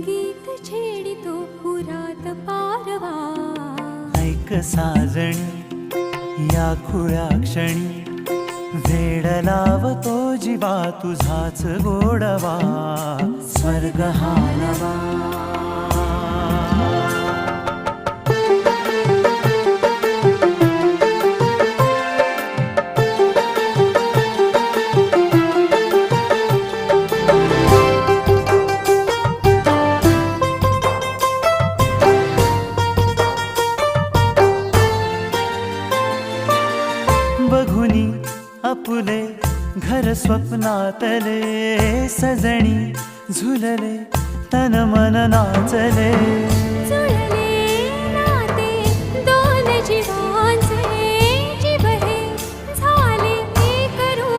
गीत छेडितो पुरात पारवा. ऐक साजणी या खुळ्या क्षणी. वेड लावतो जीवा तुझाच गोडवा. स्वर्ग हालवा बघुनी आपुले घर स्वप्नातले सजणी झुलले तन मन नाचले